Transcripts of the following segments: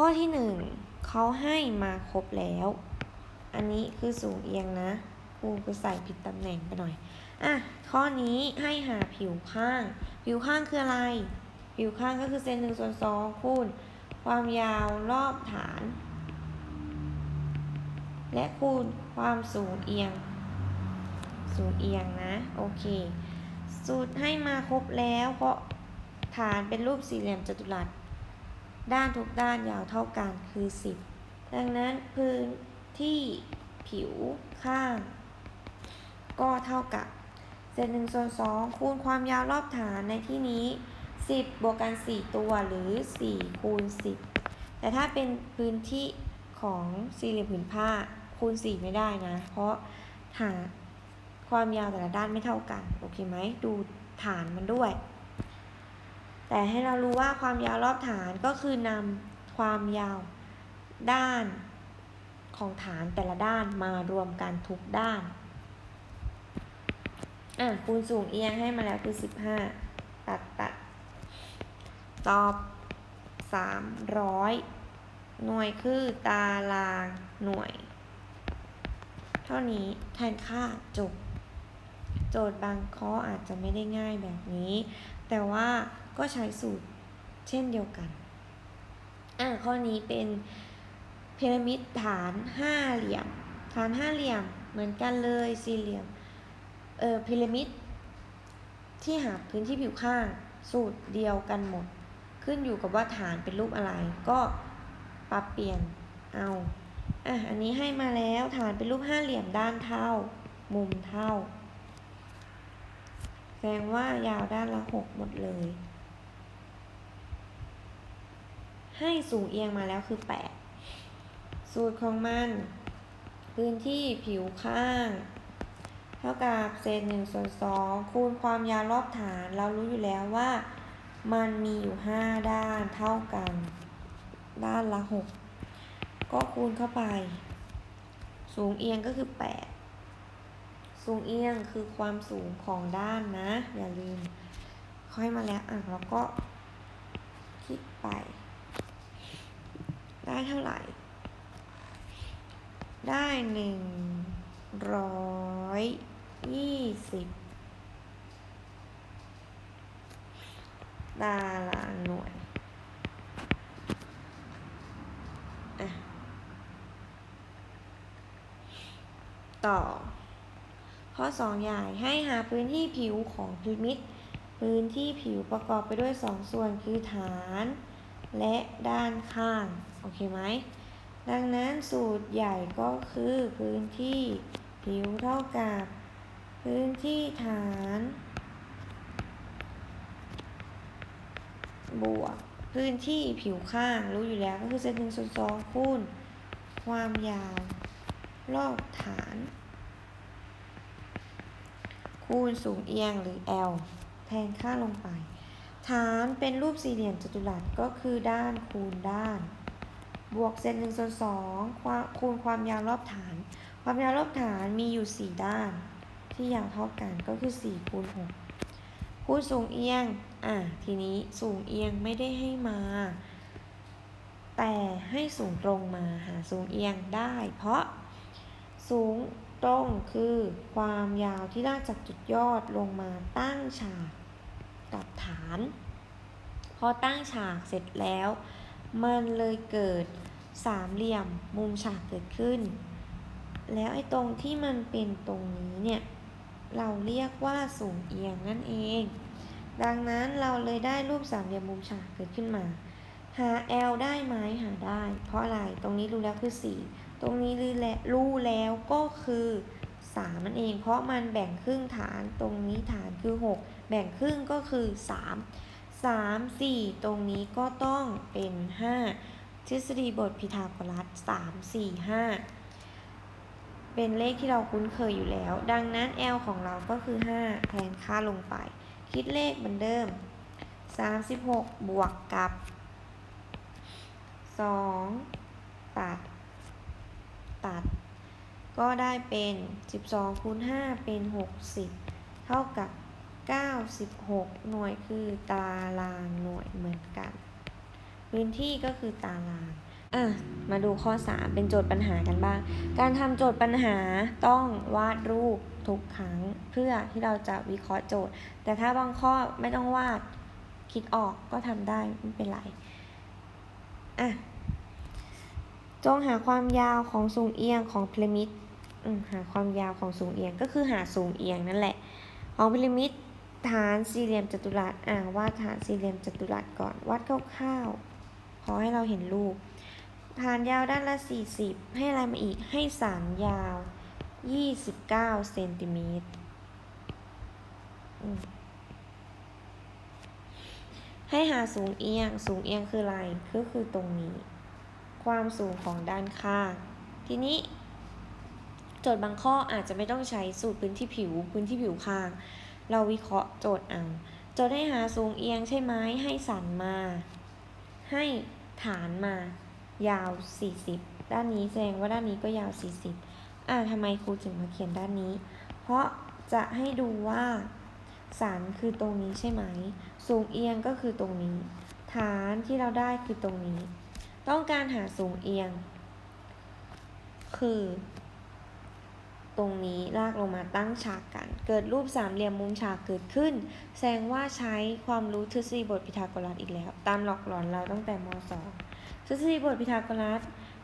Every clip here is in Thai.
ข้อที่หนึ่งเขาให้มาครบแล้ว อันนี้คือสูงเอียงนะครูก็ใส่ผิดตำแหน่งไปหน่อย อะ ข้อนี้ให้หาผิวข้าง ผิวข้างคืออะไร ผิวข้างก็คือเซนหนึ่งส่วนสองคูณ ความยาวรอบฐาน และคูณความสูงเอียง สูงเอียงนะ โอเค สูตรให้มาครบแล้ว เพราะฐานเป็นรูปสี่เหลี่ยมจัตุรัส ด้านทุกด้านยาวเท่ากันคือ 10 ดังนั้นพื้นที่ผิวข้าง ก็เท่ากับเศษหนึ่งส่วนสองคูณความยาวรอบฐานในที่นี้ 10 บวกกัน 4 ตัวหรือ 4 คูณ 10 แต่ถ้าเป็นพื้นที่ของสี่เหลี่ยมผืนผ้าคูณ 4 ไม่ได้นะ เพราะฐานความยาวแต่ละด้านไม่เท่ากัน โอเคไหม ดูฐานมันด้วย แต่ให้เรารู้ว่าความยาวรอบฐานก็คือนำความยาวด้านของฐานแต่ละด้านมารวมกันทุกด้าน อะคูณสูงเอียงให้มาแล้วคือ15ตัดตัดตอบ300หน่วยคือตารางหน่วย เท่านี้แทนค่าจบ โจทย์บางข้ออาจจะไม่ได้ง่ายแบบนี้ แต่ว่าก็ใช้สูตรเช่นเดียวกัน อะข้อนี้เป็นพีระมิดฐานห้าเหลี่ยม ฐานห้าเหลี่ยมเหมือนกันเลยสี่เหลี่ยม เออพีระมิดที่หาพื้นที่ผิวข้างสูตรเดียวกันหมด ขึ้นอยู่กับว่าฐานเป็นรูปอะไร ก็ปรับเปลี่ยนเอาอะอันนี้ให้มาแล้วฐานเป็นรูปห้าเหลี่ยมด้านเท่า มุมเท่า แสดงว่ายาวด้านละหกหมดเลย ให้สูงเอียงมาแล้วคือแปดสูตรของมัน พื้นที่ผิวข้าง เท่ากับเศษหนึ่งส่วนสองคูณความยาวรอบฐาน เรารู้อยู่แล้วว่ามันมีอยู่ห้าด้านเท่ากัน ด้านละหกก็คูณเข้าไป สูงเอียงก็คือแปด สูงเอียงคือความสูงของด้านนะ อย่าลืม ค่อยมาแล้วอะแล้วก็คิดไป ได้เท่าไหร่ ได้หนึ่งร้อยยี่สิบตารางหน่วยอะต่อ ข้อ2ใหญ่ให้หาพื้นที่ผิวของพีระมิด พื้นที่ผิวประกอบไปด้วย 2 ส่วนคือฐาน และด้านข้าง โอเคไหม ดังนั้นสูตรใหญ่ก็คือพื้นที่ผิวเท่ากับ พื้นที่ฐาน บวก พื้นที่ผิวข้างรู้อยู่แล้วก็คือเซนหนึ่งส่วนสองคูณความยาว รอบฐาน คูณสูงเอียงหรือ L แทนค่าลงไป ฐานเป็นรูปสี่เหลี่ยมจัตุรัสก็คือด้านคูณด้าน บวกเซนหนึ่งส่วนสองคูณความยาวรอบฐาน ความยาวรอบฐานมีอยู่สี่ด้าน ที่ยาวเท่ากันก็คือสี่คูณหกคูณสูงเอียง อะ ทีนี้สูงเอียงไม่ได้ให้มา แต่ให้สูงตรงมาหาสูงเอียงได้ เพราะสูง ตรงคือความยาวที่ลากจากจุดยอดลงมาตั้งฉากกับฐาน พอตั้งฉากเสร็จแล้ว มันเลยเกิดสามเหลี่ยมมุมฉากเกิดขึ้น แล้วไอ้ตรงที่มันเป็นตรงนี้เนี่ยเราเรียกว่าสูงเอียงนั่นเอง ดังนั้นเราเลยได้รูปสามเหลี่ยมมุมฉากเกิดขึ้นมา หา L ได้ไหมหาได้ เพราะอะไร ตรงนี้รู้แล้วคือ 4 ตรงนี้รู้แล้วรู้แล้วก็คือ3มันเอง เพราะมันแบ่งครึ่งฐานตรงนี้ฐานคือ 6 แบ่งครึ่งก็คือ 3 3 4 ตรงนี้ก็ต้องเป็น 5 ทฤษฎีบทพีทาโกรัส3 4 5 เป็นเลขที่เราคุ้นเคยอยู่แล้ว ดังนั้น L ของเราก็คือ 5 แทนค่าลงไป คิดเลขเหมือนเดิม 36 บวกกับ 2 ตัด ตัด ก็ได้เป็น 12คูณ5เป็น 60 เท่ากับ 96 หน่วยคือตารางหน่วยเหมือนกัน พื้นที่ก็คือตารางอะมาดูข้อ 3 เป็นโจทย์ปัญหากันบ้าง การทำโจทย์ปัญหาต้องวาดรูปทุกครั้งเพื่อที่เราจะวิเคราะห์โจทย์ แต่ถ้าบางข้อไม่ต้องวาดคิดออกก็ทำได้ไม่เป็นไร อะ จงหาความยาวของสูงเอียงของพีระมิดหาความยาวของสูงเอียงก็คือหาสูงเอียงนั่นแหละ ของพีระมิดฐานสี่เหลี่ยมจัตุรัสอ่าวาดฐานสี่เหลี่ยมจัตุรัสก่อนวาดคร่าวๆขอให้เราเห็นรูปฐานยาวด้านละ 40 ให้อะไรมาอีกให้สันยาว 29เซนติเมตรให้หาสูงเอียง สูงเอียงคืออะไรก็คือตรงนี้ ความสูงของด้านข้าง ทีนี้ โจทย์บางข้ออาจจะไม่ต้องใช้สูตรพื้นที่ผิวพื้นที่ผิวข้าง เราวิเคราะห์โจทย์เอาโจทย์ให้หาสูงเอียงใช่ไหมให้สันมา ให้ฐานมายาว 40 ด้านนี้แสดงว่าด้านนี้ก็ยาว 40 อ่าทำไมครูถึงมาเขียนด้านนี้ เพราะจะให้ดูว่าสันคือตรงนี้ใช่ไหม สูงเอียงก็คือตรงนี้ ฐานที่เราได้คือตรงนี้ ต้องการหาสูงเอียง คือ ตรงนี้ลากลงมาตั้งฉากกัน เกิดรูปสามเหลี่ยมมุมฉากเกิดขึ้น แสดงว่าใช้ความรู้ทฤษฎีบทพีทาโกรัสอีกแล้ว ตามหลอกหลอนเราตั้งแต่ม .2 ทฤษฎีบทพีทาโกรัส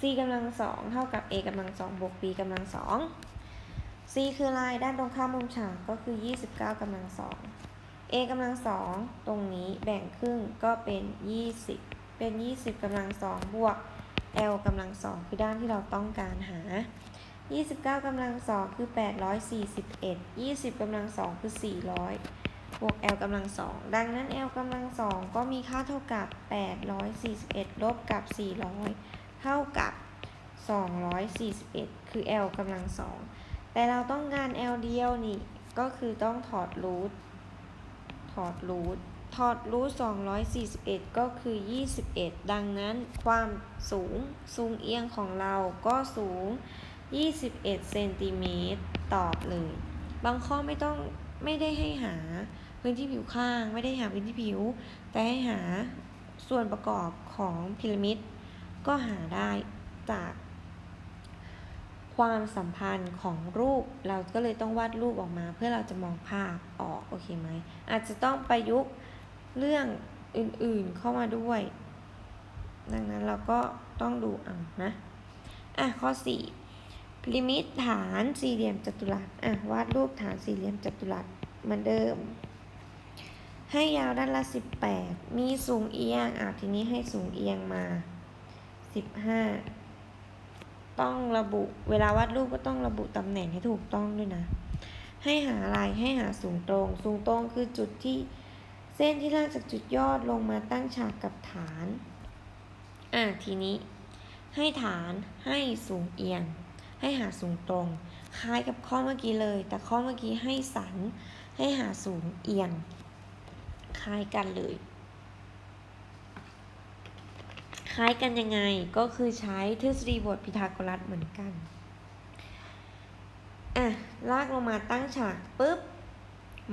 c กำลังสองเท่ากับ a กำลังสองบวก b กำลังสอง c คืออะไรด้านตรงข้ามมุมฉากก็คือ 29กำลังสอง a กำลังสองตรงนี้แบ่งครึ่งก็เป็น 20 เป็น 20กำลังสองบวก l กำลังสองคือด้านที่เราต้องการหา 29กำลังสองคือ 841 20กำลังสองคือ 400 บวก l กำลังสองดังนั้น l กำลังสองก็มีค่าเท่ากับ 841 ลบกับ 400 เท่ากับ 241 คือ l กำลังสองแต่เราต้องการ l เดียวนี่ ก็คือต้องถอดรูทถอดรูท ถอดรูท241 ก็คือ 21 ดังนั้นความสูงสูงเอียงของเราก็สูง 21 เซนติเมตร ตอบเลย บางข้อไม่ต้องไม่ได้ให้หาพื้นที่ผิวข้าง ไม่ได้หาพื้นที่ผิว แต่ให้หาส่วนประกอบของพีระมิด ก็หาได้จาก ความสัมพันธ์ของรูป เราก็เลยต้องวาดรูปออกมา เพื่อเราจะมองภาพออก โอเคไหม อาจจะต้องประยุกต์ เรื่องอื่นๆเข้ามาด้วย ดังนั้นเราก็ต้องดูเอานะอะข้อ 4พีระมิดฐานสี่เหลี่ยมจัตุรัสอะวาดรูปฐานสี่เหลี่ยมจัตุรัสเหมือนเดิม ให้ยาวด้านละ 18 มีสูงเอียงอะทีนี้ให้สูงเอียงมา 15 ต้องระบุเวลาวาดรูปก็ต้องระบุตำแหน่งให้ถูกต้องด้วยนะ ให้หาอะไรให้หาสูงตรง สูงตรงคือจุดที่ เส้นที่ลากจากจุดยอดลงมาตั้งฉากกับฐาน อะทีนี้ ให้ฐานให้สูงเอียง ให้หาสูงตรง คล้ายกับข้อเมื่อกี้เลย แต่ข้อเมื่อกี้ให้สัน ให้หาสูงเอียง คล้ายกันเลย คล้ายกันยังไงก็คือใช้ทฤษฎีบทพีทาโกรัสเหมือนกัน อะ ลากลงมาตั้งฉากปุ๊บ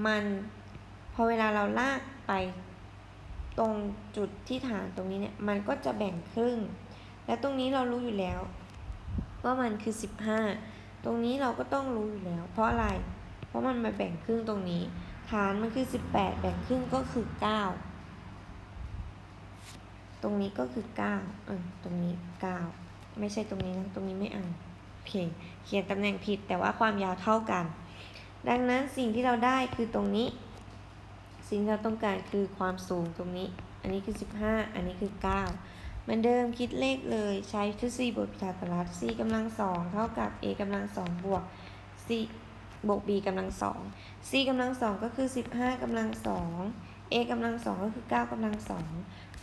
มันพอเวลาเราลาก ไปตรงจุดที่ฐานตรงนี้เนี่ยมันก็จะแบ่งครึ่ง และตรงนี้เรารู้อยู่แล้ว ว่ามันคือ 15 ตรงนี้เราก็ต้องรู้อยู่แล้ว เพราะอะไร เพราะมันมาแบ่งครึ่งตรงนี้ ฐานมันคือ 18 แบ่งครึ่งก็คือ 9 ตรงนี้ก็คือ9อะตรงนี้ 9 ไม่ใช่ตรงนี้นะตรงนี้ไม่เอาโอเคเขียนตำแหน่งผิดแต่ว่าความยาวเท่ากัน ดังนั้นสิ่งที่เราได้คือตรงนี้ สิ่งที่เราต้องการคือความสูงตรงนี้ อันนี้คือ 15 อันนี้คือ 9มือนเดิมคิดเลขเลยใช้ทฤษฎีบทพีทาโกรัส c กำลังสองเท่ากับ a กำลังสองบวก c บวก b กำลังสอง c กำลังสองก็คือ 15กำลังสอง a กำลังสองก็คือ 9กำลังสอง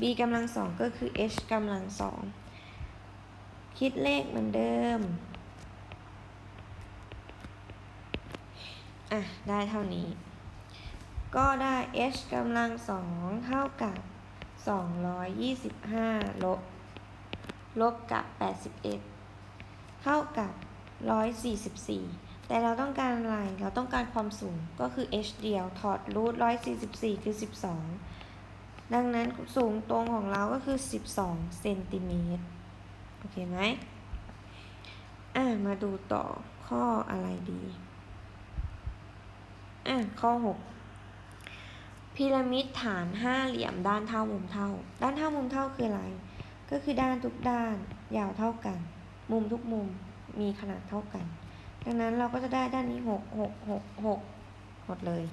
b กำลังสองก็คือ h กำลังสองคิดเลขเหมือนเดิม อะ ได้เท่านี้ ก็ได้ h กำลังสองเท่ากับ 225 ลบ ลบกับ 81 เท่ากับ 144 แต่เราต้องการอะไร เราต้องการความสูง ก็คือ h เดียว ถอดรูท144 คือ 12 ดังนั้นสูงตรงของเราก็คือ 12 เซนติเมตร โอเคไหมอะ มาดูต่อข้ออะไรดี อะ ข้อหก พีระมิดฐานห้าเหลี่ยมด้านเท่ามุมเท่า ด้านเท่ามุมเท่าคืออะไร ก็คือด้านทุกด้านยาวเท่ากัน มุมทุกมุมมีขนาดเท่ากัน ดังนั้นเราก็จะได้ด้านนี้หกหกหกหกหมดเลย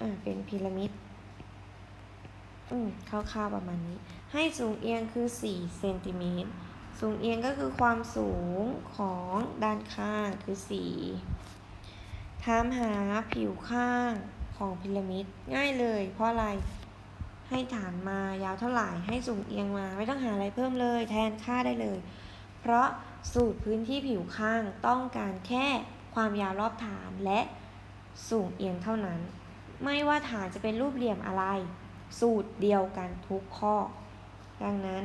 อ่า เป็นพีระมิด อืมคร่าวๆประมาณนี้ ให้สูงเอียงคือสี่เซนติเมตร สูงเอียงก็คือความสูงของด้านข้างคือสี่ถามหาผิวข้าง ของพีระมิด ง่ายเลย เพราะอะไร ให้ฐานมายาวเท่าไหร่ ให้สูงเอียงมา ไม่ต้องหาอะไรเพิ่มเลย แทนค่าได้เลย เพราะสูตรพื้นที่ผิวข้างต้องการแค่ความยาวรอบฐานและสูงเอียงเท่านั้น ไม่ว่าฐานจะเป็นรูปเหลี่ยมอะไร สูตรเดียวกันทุกข้อ ดังนั้น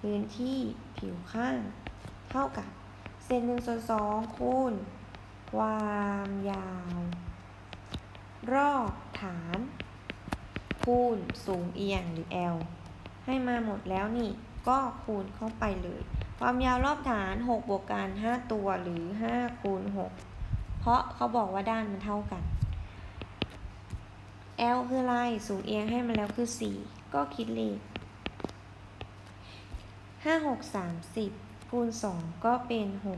พื้นที่ผิวข้าง เท่ากับเศษหนึ่งส่วนสองคูณความยาว รอบฐาน คูณสูงเอียงหรือ L ให้มาหมดแล้วนี่ก็คูณเข้าไปเลย ความยาวรอบฐาน 6 บวกกัน 5 ตัวหรือ 5 คูณ 6 เพราะเขาบอกว่าด้านมันเท่ากัน L คืออะไร สูงเอียงให้มาแล้วคือ 4 ก็คิดเลข 5 6 30 คูณ 2 ก็เป็น60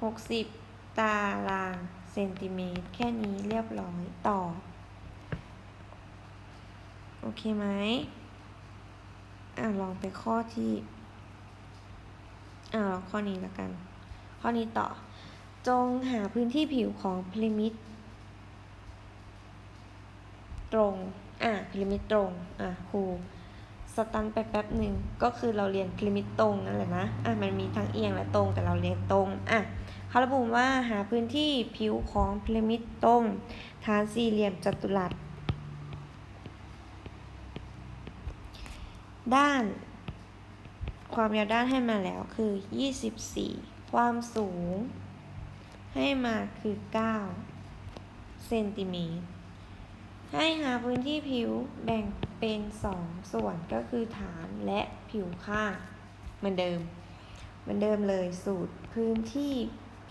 60 ตารางเซนติเมตร แค่นี้เรียบร้อยต่อ โอเคไหมอะลองไปข้อที่อ่าลองข้อนี้แล้วกัน ข้อนี้ต่อ จงหาพื้นที่ผิวของพีระมิดตรง อะพีระมิดตรง อะครูสตันไปแป๊บหนึ่งก็คือเราเรียนพีระมิดตรงนั่นแหละนะ อะมันมีทั้งเอียงและตรงแต่เราเรียนตรง อะ เขาระบุว่าหาพื้นที่ผิวของพีระมิดตรง ฐานสี่เหลี่ยมจัตุรัส ด้าน ความยาวด้านให้มาแล้วคือ 24 ความสูง ให้มาคือ 9 เซนติเมตร ให้หาพื้นที่ผิวแบ่งเป็น 2 ส่วนก็คือฐานและผิวข้างเหมือนเดิม เหมือนเดิมเลยสูตรพื้นที่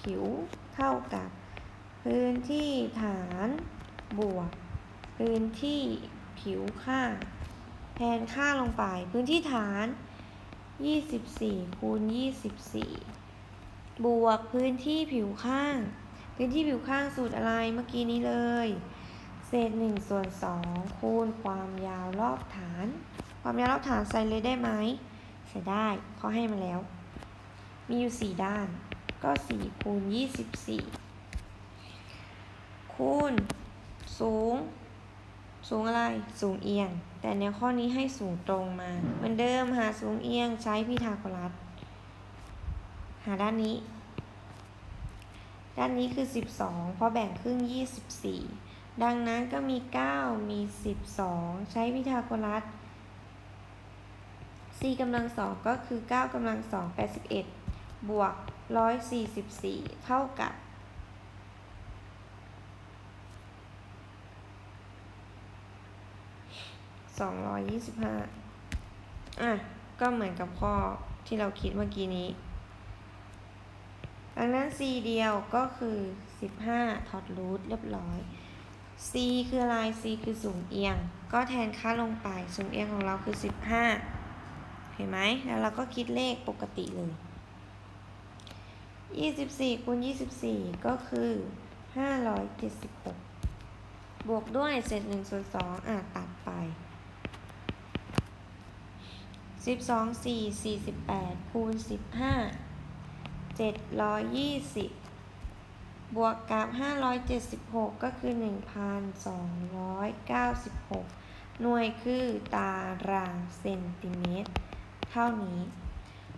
ผิวเท่ากับ พื้นที่ฐานบวก พื้นที่ผิวข้างแทนค่าลงไป พื้นที่ฐาน 24คูณ24 บวกพื้นที่ผิวข้าง พื้นที่ผิวข้างสูตรอะไรเมื่อกี้นี้เลย เศษ1ส่วน2คูณความยาวรอบฐาน ความยาวรอบฐานใส่เลยได้ไหมใส่ได้เขาให้มาแล้ว มีอยู่ 4 ด้าน ก็4คูณ24 คูณ สูง สูงอะไร สูงเอียง แต่ในข้อนี้ให้สูงตรงมา เหมือนเดิมหาสูงเอียงใช้พีทาโกรัส หาด้านนี้ ด้านนี้คือ 12 เพราะแบ่งครึ่ง 24 ดังนั้นก็มี 9 มี 12 ใช้พีทาโกรัส c กำลังสองก็คือ 9กำลังสอง81 บวก 144เท่ากับสองร้อยยี่สิบห้าอะ ก็เหมือนกับข้อที่เราคิดเมื่อกี้นี้ดังนั้น c เดียวก็คือสิบห้าถอดรูทเรียบร้อย c คืออะไร c คือสูงเอียง ก็แทนค่าลงไป สูงเอียงของเราคือสิบห้าเห็นไหม แล้วเราก็คิดเลขปกติเลย ยี่สิบสี่คูณยี่สิบสี่ก็คือห้าร้อยเจ็ดสิบหกบวกด้วยเศษหนึ่งส่วนสองอะตัดไปสิบสองสี่สี่สิบแปดคูณสิบห้าเจ็ดร้อยยี่สิบบวกกับห้าร้อยเจ็ดสิบหกก็คือหนึ่งพันสองร้อยเก้าสิบหกหน่วยคือตารางเซนติเมตร เท่านี้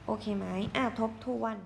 โอเคไหมอะทบทวน